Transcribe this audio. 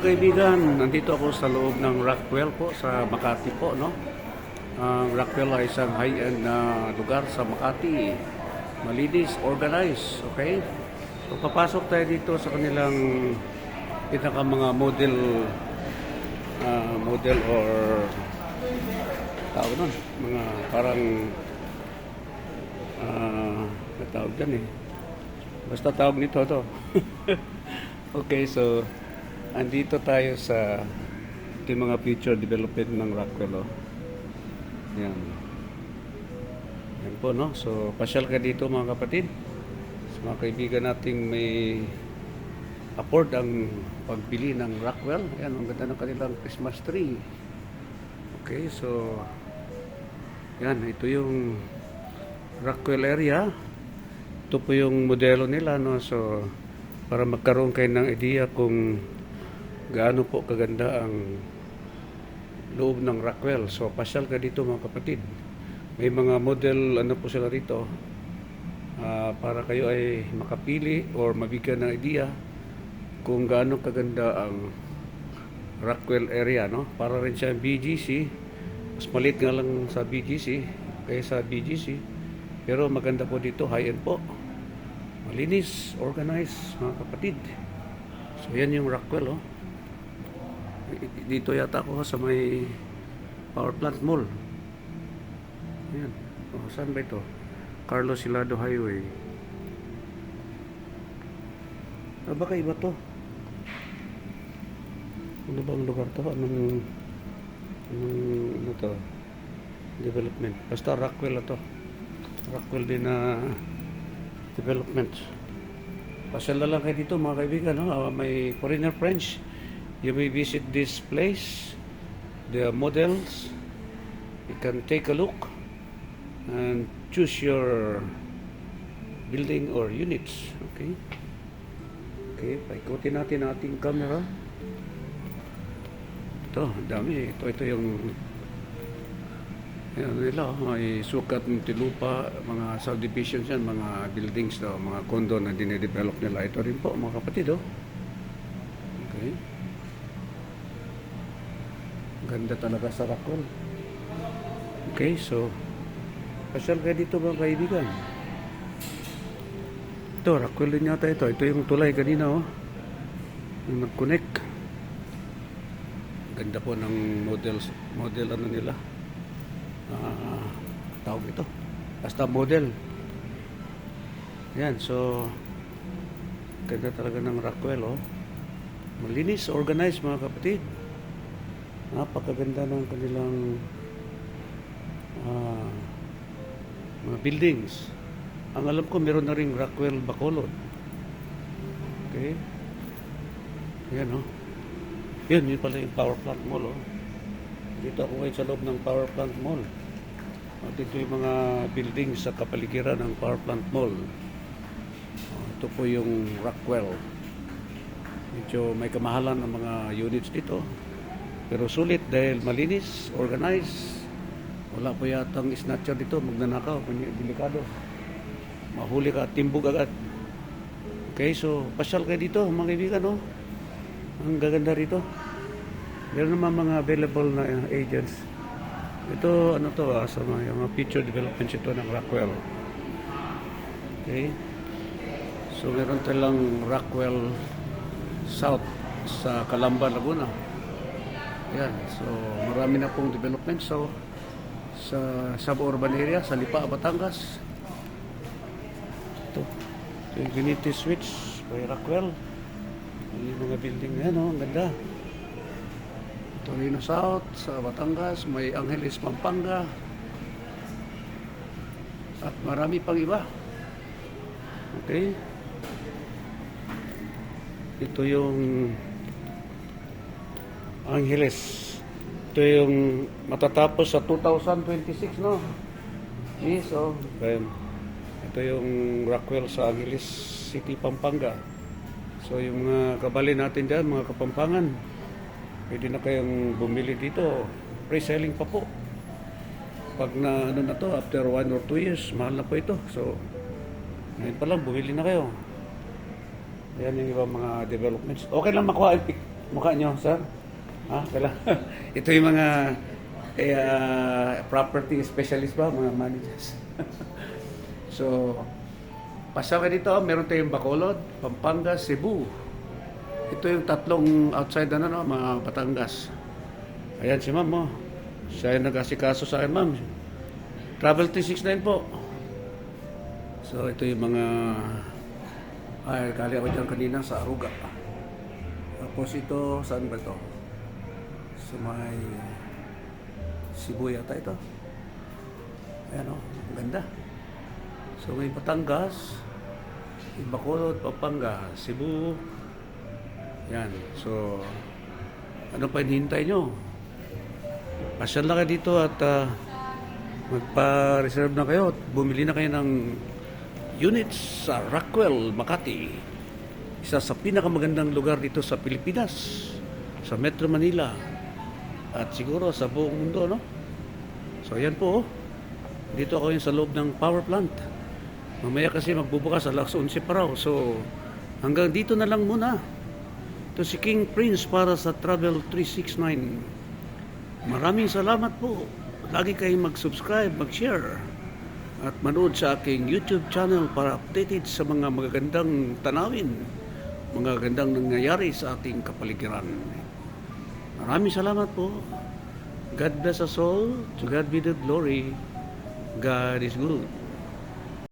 kaibigan, nandito ako sa loob ng Rockwell po sa Makati po, no? Ang Rockwell ay isang high-end na lugar sa Makati. Malinis, organized, okay? So papasok tayo dito sa kanilang pinaka mga model ah, model or tawag nun, mga parang uh, tawag dyan eh. Basta tawag nito to. okay, so andito tayo sa ito mga future development ng Rockwell. Oh. Yan. Yan po, no? So, pasyal ka dito mga kapatid. Sa mga kaibigan nating may afford ang pagbili ng Rockwell. Yan, ang ganda ng kanilang Christmas tree. Okay, so yan, ito yung Rockwell area. Ito po yung modelo nila, no? So, para magkaroon kayo ng idea kung gaano po kaganda ang loob ng Rockwell. So, pasyal ka dito mga kapatid. May mga model, ano po sila rito, ah, para kayo ay makapili or mabigyan ng idea kung gaano kaganda ang Rockwell area, no? Para rin siya BGC. Mas maliit nga lang sa BGC kaysa sa BGC. Pero maganda po dito, high-end po. Malinis, organized, mga kapatid. So, yan yung Rockwell, oh. Dito yata ako sa may power plant mall. Ayan. Oh, saan ba ito? Carlos Silado Highway. Ah, baka iba to. Ano bang lugar to? Anong, anong, ano to? Development. Basta Rockwell to. Rockwell din na development. Pasyal na lang kayo dito mga kaibigan. No? Ah, may foreigner friends. You may visit this place. The models. You can take a look and choose your building or units. Okay? Okay, paikutin natin ating camera. Ito, dami. Ito, ito yung yan nila, may sukat ng tilupa, mga subdivisions yan, mga buildings daw, mga condo na dinedevelop nila. Ito rin po, mga kapatid, oh. Okay. Ganda talaga sa Rakol. Okay, so, pasyal kayo dito mga kaibigan. Ito, Rakol din yata ito. Ito yung tulay kanina, oh. Yung nag-connect. Ganda po ng models, model ano nila ah tawag ito basta model yan so ganda talaga ng Rockwell oh malinis organized mga kapatid napakaganda ng kanilang ah, mga buildings ang alam ko meron na ring Rockwell Bacolod okay yan oh yun yun pala yung power plant mall oh dito ako ngayon sa loob ng power plant mall at ito yung mga building sa kapaligiran ng Power Plant Mall. Oh, ito po yung Rockwell. Medyo may kamahalan ng mga units dito. Pero sulit dahil malinis, organized. Wala po yatang snatcher dito, magnanakaw, kunya delikado. Mahuli ka, timbog agad. Okay, so pasyal kayo dito, mga kaibigan, no? Ang gaganda rito. Meron naman mga available na uh, agents. Ito, ano to, ah, sa mga, mga future developments ito ng Rockwell. Okay. So, meron talang Rockwell South sa Calamba, Laguna. Yan. So, marami na pong development. So, sa suburban area, sa Lipa, Batangas. Ito. Ito yung Unity Switch by Rockwell. Yung mga building na yan, oh, ang ganda. Torino South sa Batangas, may Angeles, Pampanga, at marami pang iba. Okay? Ito yung Angeles. Ito yung matatapos sa 2026, no? Yes, oh. Okay. Ito yung Rockwell sa Angeles City, Pampanga. So, yung mga kabali natin dyan, mga kapampangan, pwede na kayong bumili dito. Pre-selling pa po. Pag na ano na to, after one or two years, mahal na po ito. So, ngayon pa lang, bumili na kayo. Ayan yung ibang mga developments. Okay lang makuha yung mukha nyo, sir? Ha? Kala. Ito yung mga eh, ah, property specialist ba, mga managers. so, pasok ka dito, meron tayong Bacolod, Pampanga, Cebu. Ito yung tatlong outside na no, mga Batangas. Ayan si ma'am, oh. Siya yung nag-asikaso sa akin, ma'am. Travel 369 po. So, ito yung mga... Ay, kali ako dyan kanina sa Aruga. Tapos ito, saan ba ito? Sa may... Cebu yata ito. Ayan o, ang ganda. So, may Batangas, may Bacolod, Pampanga, Cebu. Yan. So, ano pa hinihintay nyo? Pasyal na kayo dito at ah, magpa-reserve na kayo at bumili na kayo ng units sa Rockwell, Makati. Isa sa pinakamagandang lugar dito sa Pilipinas, sa Metro Manila, at siguro sa buong mundo, no? So, ayan po, oh. Dito ako yung sa loob ng power plant. Mamaya kasi magbubukas alas 11 pa raw. So, hanggang dito na lang muna. Ito si King Prince para sa Travel 369. Maraming salamat po. Lagi kayong mag-subscribe, mag-share at manood sa aking YouTube channel para updated sa mga magagandang tanawin, mga gandang nangyayari sa ating kapaligiran. Maraming salamat po. God bless us all. To God be the glory. God is good.